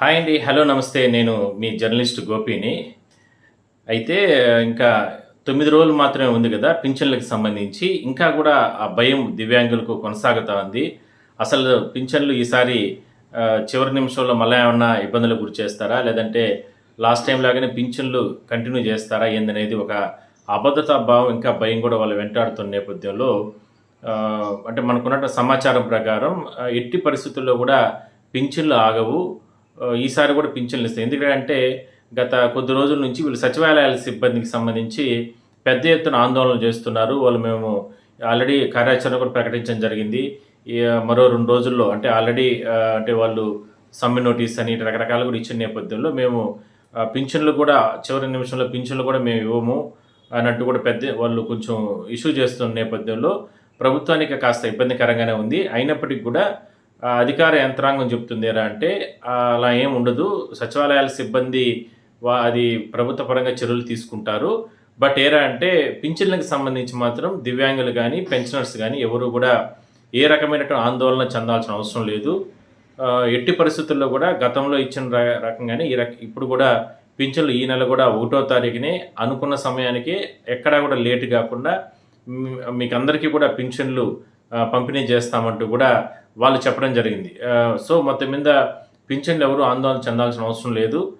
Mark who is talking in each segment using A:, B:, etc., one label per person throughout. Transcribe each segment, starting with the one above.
A: Hi అండి. Hello నమస్తే. నేను మీ జర్నలిస్ట్ గోపిని. అయితే ఇంకా తొమ్మిది రోజులు మాత్రమే ఉంది కదా పింఛన్లకు సంబంధించి. ఇంకా కూడా ఆ భయం దివ్యాంగులకు కొనసాగుతూ ఉంది. అసలు పింఛన్లు ఈసారి చివరి నిమిషంలో మళ్ళీ ఏమన్నా ఇబ్బందులకు గురి చేస్తారా? లేదంటే లాస్ట్ టైం లాగానే పింఛన్లు కంటిన్యూ చేస్తారా ఏందనేది ఒక అబద్ధతా భావం ఇంకా భయం కూడా వాళ్ళు వెంటాడుతున్న నేపథ్యంలో అంటే మనకున్న సమాచారం ప్రకారం ఎట్టి పరిస్థితుల్లో కూడా పింఛన్లు ఆగవు. ఈసారి కూడా పింఛన్లు ఇస్తాయి. ఎందుకంటే గత కొద్ది రోజుల నుంచి వీళ్ళు సచివాలయాల సిబ్బందికి సంబంధించి పెద్ద ఎత్తున ఆందోళన చేస్తున్నారు. వాళ్ళు మేము ఆల్రెడీ కార్యాచరణ కూడా ప్రకటించడం జరిగింది. మరో రెండు రోజుల్లో అంటే ఆల్రెడీ అంటే వాళ్ళు సమ్మె నోటీస్ అని రకరకాలు కూడా ఇచ్చిన నేపథ్యంలో మేము పింఛన్లు కూడా చివరి నిమిషంలో పింఛన్లు కూడా మేము ఇవ్వము అన్నట్టు కూడా పెద్ద వాళ్ళు కొంచెం ఇష్యూ చేస్తున్న నేపథ్యంలో ప్రభుత్వానికి కాస్త ఇబ్బందికరంగానే ఉంది. అయినప్పటికీ కూడా అధికార యంత్రాంగం చెప్తుంది ఎలా అంటే అలా ఏం ఉండదు. సచివాలయాల సిబ్బంది వా అది ప్రభుత్వ పరంగా చర్యలు తీసుకుంటారు. బట్ ఏరా అంటే పింఛన్లకు సంబంధించి మాత్రం దివ్యాంగులు కానీ పెన్షనర్స్ కానీ ఎవరు కూడా ఏ రకమైనటువంటి ఆందోళన చెందాల్సిన అవసరం లేదు. ఎట్టి పరిస్థితుల్లో కూడా గతంలో ఇచ్చిన రకంగానే ఈ రక ఇప్పుడు కూడా పింఛన్లు ఈ నెల కూడా ఒకటో తారీఖునే అనుకున్న సమయానికి ఎక్కడా కూడా లేట్ కాకుండా మీకు అందరికీ కూడా పింఛన్లు పంపిణీ చేస్తామంటూ కూడా వాళ్ళు చెప్పడం జరిగింది. సో మొత్తం మీద పింఛన్లు ఎవరు ఆందోళన చెందాల్సిన అవసరం లేదు.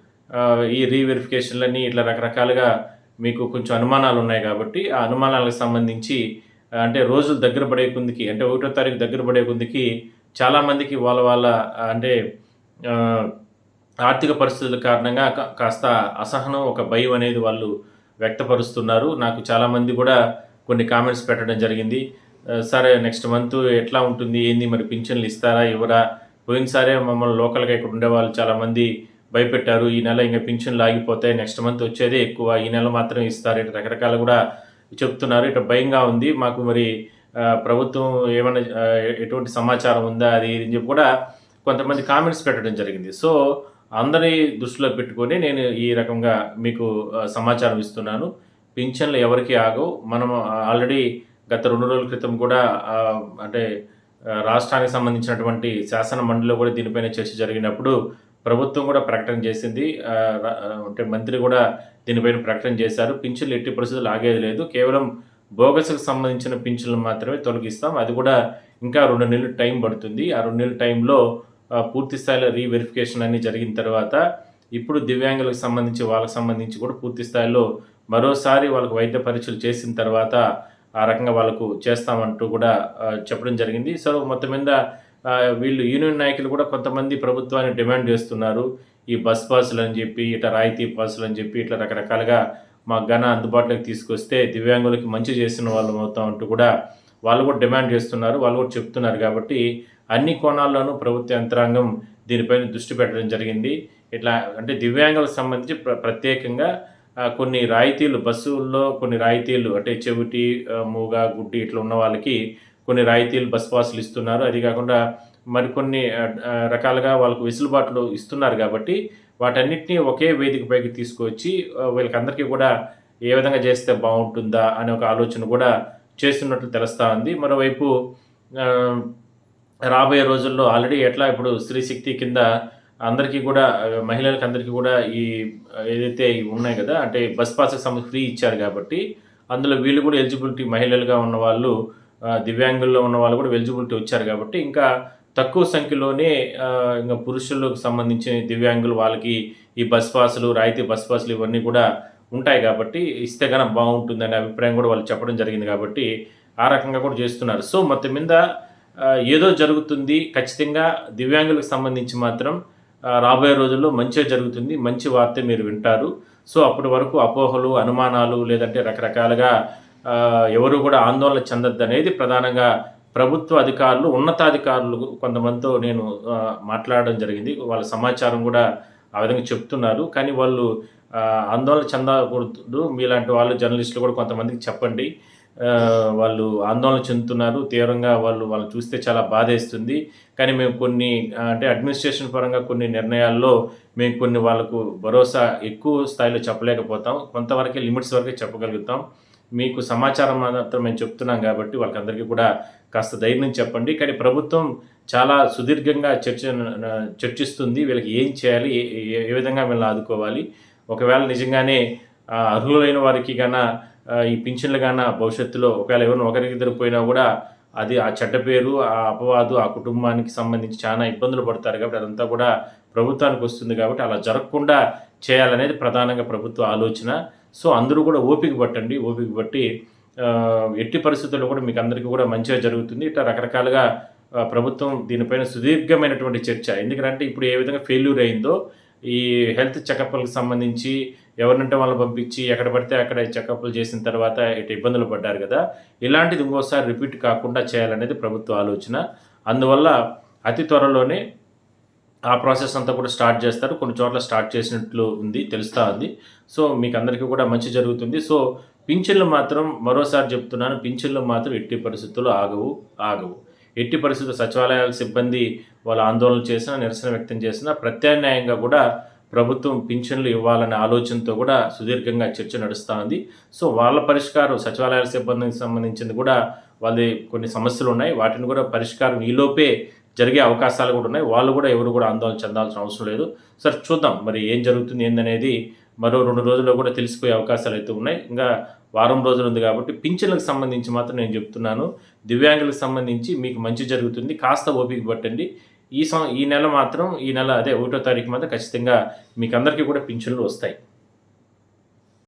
A: ఈ రీవెరిఫికేషన్లన్నీ ఇట్లా రకరకాలుగా మీకు కొంచెం అనుమానాలు ఉన్నాయి కాబట్టి ఆ అనుమానాలకు సంబంధించి అంటే రోజులు దగ్గర పడే కొందికి అంటే ఒకటో తారీఖు దగ్గర పడే కొందికి చాలామందికి వాళ్ళ వాళ్ళ అంటే ఆర్థిక పరిస్థితుల కారణంగా కా- కాస్త అసహనం ఒక భయం అనేది వాళ్ళు వ్యక్తపరుస్తున్నారు. నాకు చాలామంది కూడా కొన్ని కామెంట్స్ పెట్టడం జరిగింది. సరే నెక్స్ట్ మంత్ ఎట్లా ఉంటుంది ఏంది మరి పింఛన్లు ఇస్తారా ఇవ్వరా? పోయినసారే మమ్మల్ని లోకల్గా ఇక్కడ ఉండేవాళ్ళు చాలామంది భయపెట్టారు ఈ నెల ఇంకా పింఛన్లు ఆగిపోతాయి నెక్స్ట్ మంత్ వచ్చేదే ఎక్కువ ఈ నెల మాత్రం ఇస్తారు ఇటు రకరకాలు కూడా చెప్తున్నారు ఇటు భయంగా ఉంది. మాకు మరి ప్రభుత్వం ఏమైనా ఎటువంటి సమాచారం ఉందా అది ఇది చెప్పి కూడా కొంతమంది కామెంట్స్ పెట్టడం జరిగింది. సో అందరి దృష్టిలో పెట్టుకొని నేను ఈ రకంగా మీకు సమాచారం ఇస్తున్నాను. పింఛన్లు ఎవరికి ఆగవు మనం ఆల్రెడీ గత రెండు రోజుల క్రితం కూడా అంటే రాష్ట్రానికి సంబంధించినటువంటి శాసన మండలిలో కూడా దీనిపైన చర్చ జరిగినప్పుడు ప్రభుత్వం కూడా ప్రకటన చేసింది. అంటే మంత్రి కూడా దీనిపైన ప్రకటన చేశారు. పింఛన్లు ఎట్టి పరిస్థితులు ఆగేది లేదు. కేవలం బోగస్కు సంబంధించిన పింఛన్లు మాత్రమే తొలగిస్తాం. అది కూడా ఇంకా రెండు నెలలు టైం పడుతుంది. ఆ రెండు నెలల టైంలో పూర్తి స్థాయిలో రీవెరిఫికేషన్ అన్ని జరిగిన తర్వాత ఇప్పుడు దివ్యాంగులకు సంబంధించి వాళ్ళకి సంబంధించి కూడా పూర్తి స్థాయిలో మరోసారి వాళ్ళకి వైద్య పరీక్షలు చేసిన తర్వాత ఆ రకంగా వాళ్ళకు చేస్తామంటూ కూడా చెప్పడం జరిగింది. సో మొత్తం మీద వీళ్ళు యూనియన్ నాయకులు కూడా కొంతమంది ప్రభుత్వాన్ని డిమాండ్ చేస్తున్నారు. ఈ బస్ పాసులు అని చెప్పి ఇట్లా రాయితీ పాసులు అని చెప్పి ఇట్లా రకరకాలుగా మా ఘన అందుబాటులోకి తీసుకొస్తే దివ్యాంగులకి మంచి చేసిన వాళ్ళు అవుతాం అంటూ కూడా వాళ్ళు కూడా డిమాండ్ చేస్తున్నారు. వాళ్ళు కూడా చెప్తున్నారు కాబట్టి అన్ని కోణాల్లోనూ ప్రభుత్వ యంత్రాంగం దీనిపైన దృష్టి పెట్టడం జరిగింది. ఇట్లా అంటే దివ్యాంగులకు సంబంధించి ప్ర ప్రత్యేకంగా కొన్ని రాయితీలు బస్సుల్లో కొన్ని రాయితీలు అంటే చెవిటి మూగ గుడ్డి ఇట్లా ఉన్న వాళ్ళకి కొన్ని రాయితీలు బస్ పాసులు ఇస్తున్నారు. అది కాకుండా మరికొన్ని రకాలుగా వాళ్ళకు వెసులుబాట్లు ఇస్తున్నారు కాబట్టి వాటన్నిటిని ఒకే వేదికపైకి తీసుకొచ్చి వీళ్ళకందరికీ కూడా ఏ విధంగా చేస్తే బాగుంటుందా అనే ఒక ఆలోచన కూడా చేస్తున్నట్లు తెలుస్తూ ఉంది. మరోవైపు రాబోయే రోజుల్లో ఆల్రెడీ ఎట్లా ఇప్పుడు స్త్రీ శక్తి కింద అందరికీ కూడా మహిళలకు అందరికీ కూడా ఈ ఏదైతే ఇవి ఉన్నాయి కదా అంటే బస్ పాస్ సంబంధించి ఫ్రీ ఇచ్చారు కాబట్టి అందులో వీళ్ళు కూడా ఎలిజిబిలిటీ మహిళలుగా ఉన్న వాళ్ళు దివ్యాంగుల్లో ఉన్న వాళ్ళు కూడా ఎలిజిబిలిటీ వచ్చారు కాబట్టి ఇంకా తక్కువ సంఖ్యలోనే ఇంకా పురుషులకు సంబంధించిన దివ్యాంగులు వాళ్ళకి ఈ బస్ పాసులు రాయితీ బస్ పాసులు ఇవన్నీ కూడా ఉంటాయి కాబట్టి ఇస్తే కనుక బాగుంటుందనే అభిప్రాయం కూడా వాళ్ళు చెప్పడం జరిగింది కాబట్టి ఆ రకంగా కూడా చేస్తున్నారు. సో మొత్తం మీద ఏదో జరుగుతుంది ఖచ్చితంగా దివ్యాంగులకు సంబంధించి మాత్రం రాబోయే రోజుల్లో మంచిగా జరుగుతుంది మంచి వార్త మీరు వింటారు. సో అప్పటి వరకు అపోహలు అనుమానాలు లేదంటే రకరకాలుగా ఎవరు కూడా ఆందోళన చెందద్దు అనేది ప్రధానంగా ప్రభుత్వ అధికారులు ఉన్నతాధికారులు కొంతమందితో నేను మాట్లాడడం జరిగింది. వాళ్ళ సమాచారం కూడా ఆ విధంగా చెప్తున్నారు. కానీ వాళ్ళు ఆందోళన చెందకూడదు. మీలాంటి వాళ్ళు జర్నలిస్టులు కూడా కొంతమందికి చెప్పండి. వాళ్ళు ఆందోళన చెందుతున్నారు. తీవ్రంగా వాళ్ళు వాళ్ళు చూస్తే చాలా బాధేస్తుంది. కానీ మేము కొన్ని అంటే అడ్మినిస్ట్రేషన్ పరంగా కొన్ని నిర్ణయాల్లో మేము కొన్ని వాళ్ళకు భరోసా ఎక్కువ స్థాయిలో చెప్పలేకపోతాం. కొంతవరకే లిమిట్స్ వరకే చెప్పగలుగుతాం. మీకు సమాచారం మాత్రం మేము చెప్తున్నాం కాబట్టి వాళ్ళకందరికీ కూడా కాస్త ధైర్యం చెప్పండి. కానీ ప్రభుత్వం చాలా సుదీర్ఘంగా చర్చ చర్చిస్తుంది. వీళ్ళకి ఏం చేయాలి ఏ ఏ- విధంగా వీళ్ళని ఆదుకోవాలి. ఒకవేళ నిజంగానే అర్హులైన వారికి కన్నా ఈ పింఛన్లు గాన భవిష్యత్తులో ఒకవేళ ఎవరిని ఒకరికి ఇద్దరు పోయినా కూడా అది ఆ చెడ్డ పేరు ఆ అపవాదు ఆ కుటుంబానికి సంబంధించి చాలా ఇబ్బందులు పడతారు కాబట్టి అదంతా కూడా ప్రభుత్వానికి వస్తుంది కాబట్టి అలా జరగకుండా చేయాలనేది ప్రధానంగా ప్రభుత్వ ఆలోచన. సో అందరూ కూడా ఓపిక పట్టండి ఓపిక పట్టి ఎట్టి పరిస్థితుల్లో కూడా మీకు అందరికీ కూడా మంచిగా జరుగుతుంది. ఇట్లా రకరకాలుగా ప్రభుత్వం దీనిపైన సుదీర్ఘమైనటువంటి చర్చ. ఎందుకంటే ఇప్పుడు ఏ విధంగా ఫెయిల్యూర్ అయిందో ఈ హెల్త్ చెకప్లకు సంబంధించి ఎవరినంటే వాళ్ళని పంపించి ఎక్కడ పడితే అక్కడ చెకప్లు చేసిన తర్వాత ఇటు ఇబ్బందులు పడ్డారు కదా ఇలాంటిది ఇంకోసారి రిపీట్ కాకుండా చేయాలనేది ప్రభుత్వ ఆలోచన. అందువల్ల అతి త్వరలోనే ఆ ప్రాసెస్ అంతా కూడా స్టార్ట్ చేస్తారు. కొన్ని చోట్ల స్టార్ట్ చేసినట్లు ఉంది తెలుస్తూ ఉంది. సో మీకు అందరికీ కూడా మంచి జరుగుతుంది. సో పింఛన్లు మాత్రం మరోసారి చెప్తున్నాను పింఛన్లు మాత్రం ఎట్టి పరిస్థితుల్లో ఆగవు ఆగవు. ఎట్టి పరిస్థితుల్లో సచివాలయాల సిబ్బంది వాళ్ళ ఆందోళన చేసినా నిరసన వ్యక్తం చేసినా ప్రత్యామ్నాయంగా కూడా ప్రభుత్వం పింఛన్లు ఇవ్వాలనే ఆలోచనతో కూడా సుదీర్ఘంగా చర్చ నడుస్తూ ఉంది సో వాళ్ళ పరిష్కారం సచివాలయాల సిబ్బందికి సంబంధించింది కూడా వాళ్ళ కొన్ని సమస్యలు ఉన్నాయి. వాటిని కూడా పరిష్కారం ఈలోపే జరిగే అవకాశాలు కూడా ఉన్నాయి. వాళ్ళు కూడా ఎవరు కూడా ఆందోళన చెందాల్సిన అవసరం లేదు. సరే చూద్దాం. మరి ఏం జరుగుతుంది ఏందనేది మరో రెండు రోజుల్లో కూడా తెలిసిపోయే అవకాశాలు అయితే ఉన్నాయి. ఇంకా వారం రోజులు ఉంది కాబట్టి పింఛన్లకు సంబంధించి మాత్రం నేను చెప్తున్నాను. దివ్యాంగులకు సంబంధించి మీకు మంచి జరుగుతుంది. కాస్త ఓపిక పట్టండి. ఈ సం ఈ నెల మాత్రం ఈ నెల అదే ఒకటో తారీఖు మాత్రం ఖచ్చితంగా మీకు అందరికీ కూడా పింఛన్లు వస్తాయి.